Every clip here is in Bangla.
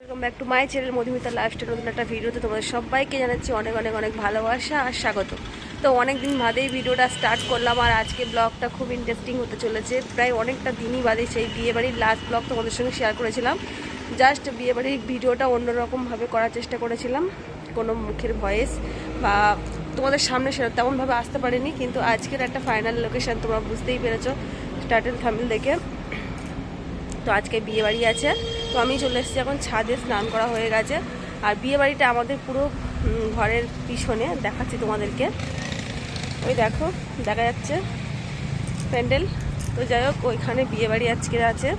Welcome back to my channel Madhumita lifestyle নতুন একটা ভিডিওতে তোমাদের সবাইকে জানাচ্ছি অনেক অনেক অনেক ভালোবাসা আর স্বাগত। তো অনেক দিন বাদেই ভিডিওটা স্টার্ট করলাম আর আজকে ব্লগটা খুব ইন্টারেস্টিং হতে চলেছে। প্রায় অনেকটা দিনই বাদে সেই বিয়েবাড়ির লাস্ট ব্লগ তোমাদের সঙ্গে শেয়ার করেছিলাম। জাস্ট বিয়েবাড়ির ভিডিওটা অন্যরকমভাবে করার চেষ্টা করেছিলাম, কোনো মুখের ভয়েস বা তোমাদের সামনে সেটা তেমনভাবে আসতে পারেনি, কিন্তু আজকের একটা ফাইনাল লোকেশান তোমরা বুঝতেই পেরেছ স্টার্টের থামিল দেখে। তো আজকে বিয়েবাড়ি আছে। তো আমি চলে এসেছি। এখন ছাদে স্নান করা হয়ে গেছে। আর বিয়ে বাড়িটা আমাদের পুরো ঘরের পিছনে। দেখাচ্ছি তোমাদেরকে। ওই দেখো, দেখা যাচ্ছে। প্যান্ডেল। তো যাই হোক, ওইখানে বিয়ে বাড়ি আজকে আছে।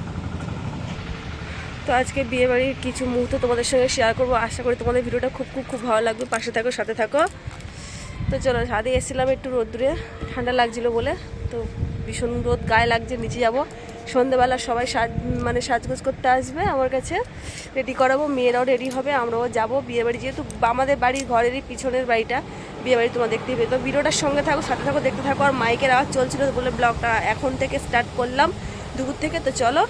তো আজকে বিয়ে বাড়ির কিছু মুহূর্ত তোমাদের সঙ্গে শেয়ার করব। আশা করি তোমাদের ভিডিওটা খুব খুব খুব ভালো লাগবে। পাশে থাকো, সাথে থাকো। তো চলো, ছাদে এসেছিলাম একটু রোদ্দুরে। ঠান্ডা লাগছিল বলে। তো ভীষণ রোদ, গায়ে লাগছে, নিচে যাব। সন্ধেবেলা সবাই সাজ মানে সাজগোজ করতে আসবে আমার কাছে। রেডি করাবো, মেয়েরাও রেডি হবে, আমরাও যাব। বিয়েবাড়ি যেহেতু আমাদের বাড়ির ঘরেরই পিছনের বাড়িটা, বিয়ে বাড়ি তোমরা দেখতেই পেয়ে। তো ভিডিওটার সঙ্গে থাকো, সাথে থাকো, দেখতে থাকো। আর মাইকের আওয়াজ চলছিল বলে ব্লগটা এখন থেকে স্টার্ট করলাম দুপুর থেকে। তো চলো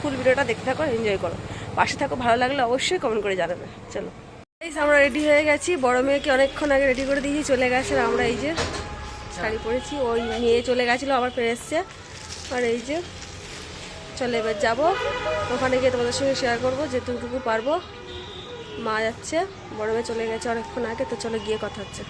ফুল ভিডিওটা দেখতে থাকো এনজয় করো। পাশে থাকো, ভালো লাগলে অবশ্যই কমেন্ট করে জানাবে। চলো। আমরা রেডি হয়ে গেছি। বড় মেয়েকে অনেকক্ষণ আগে রেডি করে দিয়েছি, চলে গেছে। আমরা এই যে শাড়ি পরেছি, ওই মেয়ে চলে গেছিল, আবার ফিরে এসছে। আর এই যে চলে এবার যাব। ওখানে গিয়ে তোমাদের সঙ্গে শেয়ার করব যেটুকু পারব। মা যাচ্ছে, বড় চলে গেছে অনেকক্ষণ আগে, তো চলে গিয়ে কথা হচ্ছে।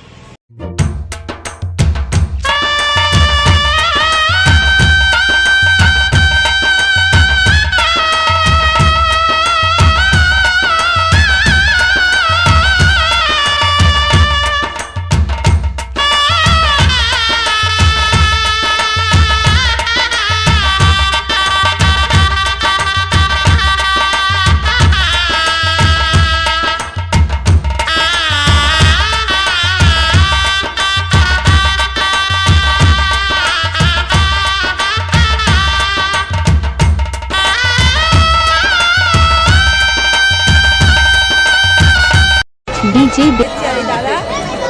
ডিজে আর এই দাদা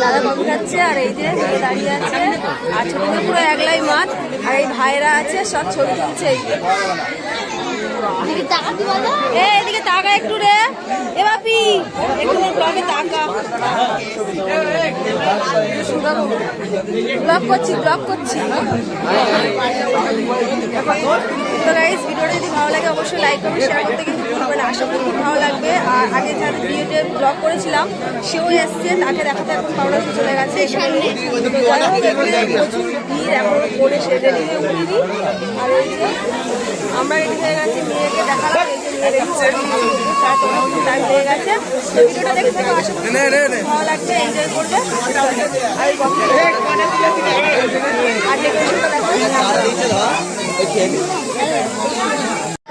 দাদা কম খাচ্ছে আর এই যে দাঁড়িয়ে আছে। আর ছোটদের পুরো একলাই মাঠ আর এই ভাইরা আছে সব ছবি তুলছে এই। এদিকে তাকা একটু রে। এ বাপি ব্লগে করছি ব্লগ করছি তো গাইস ভিডিওটা যদি ভালো লাগে অবশ্যই লাইক করবে শেয়ার করতে কিন্তু ভালো লাগবে আর আগে যাদের ভিডিওতে ব্লগ করেছিলাম সেও এসছে তাকে দেখাতে চলে গেছে প্রচুর ভিড় এখন করে আমরা রেডি হয়ে গেছি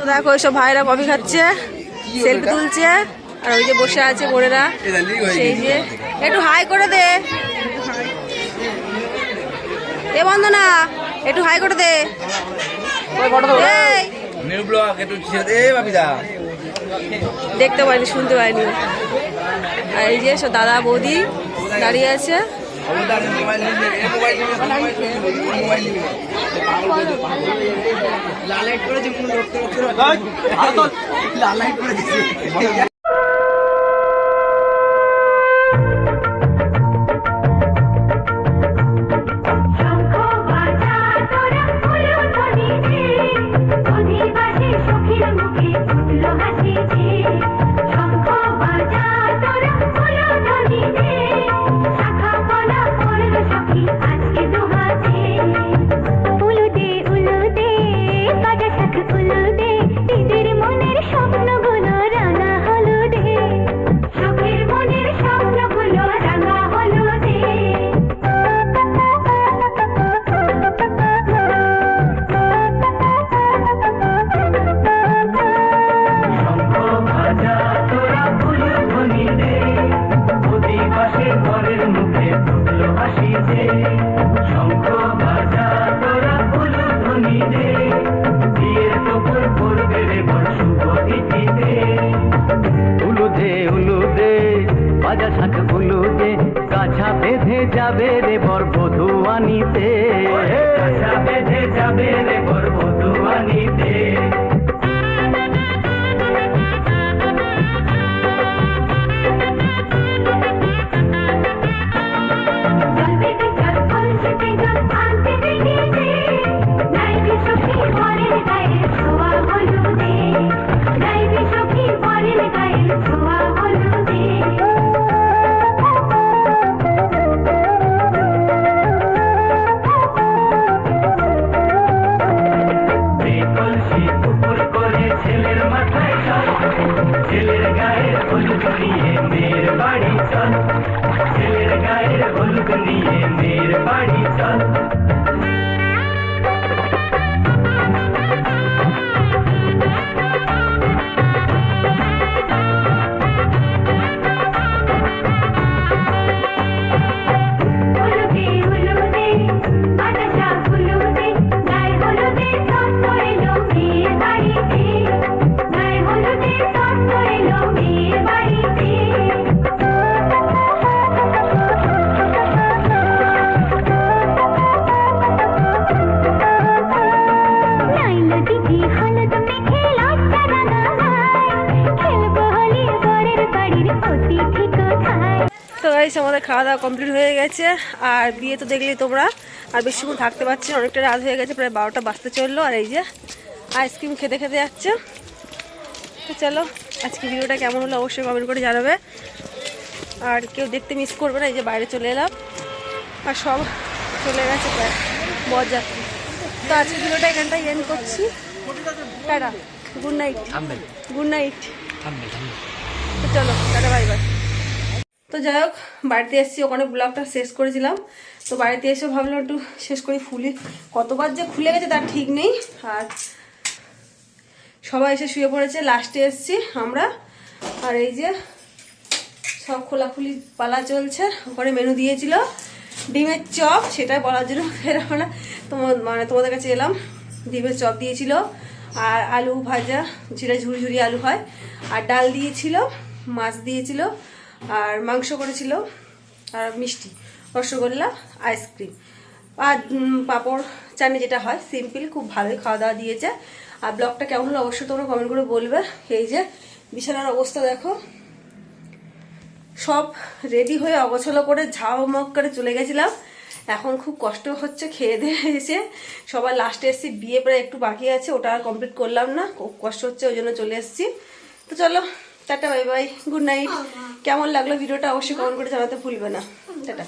দেখে ওইসব ভাইরা কফি খাচ্ছে সেলফি তুলছে আর ওই যে বসে আছে বোনেরা। সেই যে একটু হাই করে দে। এ বন্দনা একটু হাই করে দে। ব্লগ একটু বাপিদা। দেখতে পাইনি শুনতে পাইনি। আর এই যে সব দাদা বৌদি দাঁড়িয়ে আছে। করে বাজা শাক উলুদে কাছা বেঁধে যাবে রে বর বধু বাড়ি গাইস আমাদের খাওয়া দাওয়া কমপ্লিট হয়ে গেছে। আর বিয়ে তো দেখলেই তোমরা। আর বেশিক্ষণ থাকতে পারছি না, অনেকটা রাত হয়ে গেছে প্রায় বারোটা বাজতে চলল। আর এই যে আইসক্রিম খেতে খেতে যাচ্ছে। তো চলো আজকে ভিডিওটা কেমন হলো অবশ্যই কমেন্ট করে জানাবে। আর কেউ দেখতে মিস করবে না এই যে বাইরে চলে এলাম। আর সব চলে গেছে প্রায় বরযাত্রী তো আজকে ভিডিওটা এখানটাই এন্ড করছি। Tata good night good night তো চলো টাটা বাই বাই তো যাই হোক, বাড়িতে এসেছি, ওখানে ব্লগটা শেষ করেছিলাম। তো বাড়িতে এসে ভাবলাম একটু শেষ করি, ফুলি। কতবার যে খুলে গেছে তার ঠিক নেই। আর সবাই এসে শুয়ে পড়েছে লাস্টে এসছি আমরা। আর এই যে সব খোলাখুলি পালা চলছে, ওখানে মেনু দিয়েছিল। ডিমের চপ সেটা বলার জন্য ফের আমরা তোমার মানে তোমাদের কাছে এলাম। ডিমের চপ দিয়েছিল, আর আলু ভাজা, যেটা ঝুড়ি ঝুড়ি আলু হয়। আর ডাল দিয়েছিল, মাছ দিয়েছিল। আর মাংস করেছিল আর মিষ্টি, রসগোল্লা, আইসক্রিম। আর পাঁপড় চাটনি যেটা হয়, সিম্পল, খুব ভালোই খাওয়া দাওয়া দিয়েছে। আর ব্লগটা কেমন হলো অবশ্যই তোমরা কমেন্ট করে বলবে। এই যে, বিছানার অবস্থা দেখো। সব রেডি হয়ে অগোছলো করে ঝাউমক করে চলে গেছিলাম। এখন খুব কষ্ট হচ্ছে, খেয়ে দিয়ে এসে। সবার লাস্টে এসেছি, বিয়ে প্রায় একটু বাকি আছে, ওটা আর কমপ্লিট করলাম না। খুব কষ্ট হচ্ছে, ওই জন্য চলে এসেছি। তো চলো tata bye bye good night. কেমন লাগল ভিডিওটা অবশ্যই কমেন্ট করে জানাতে ভুলবে না। টাটা।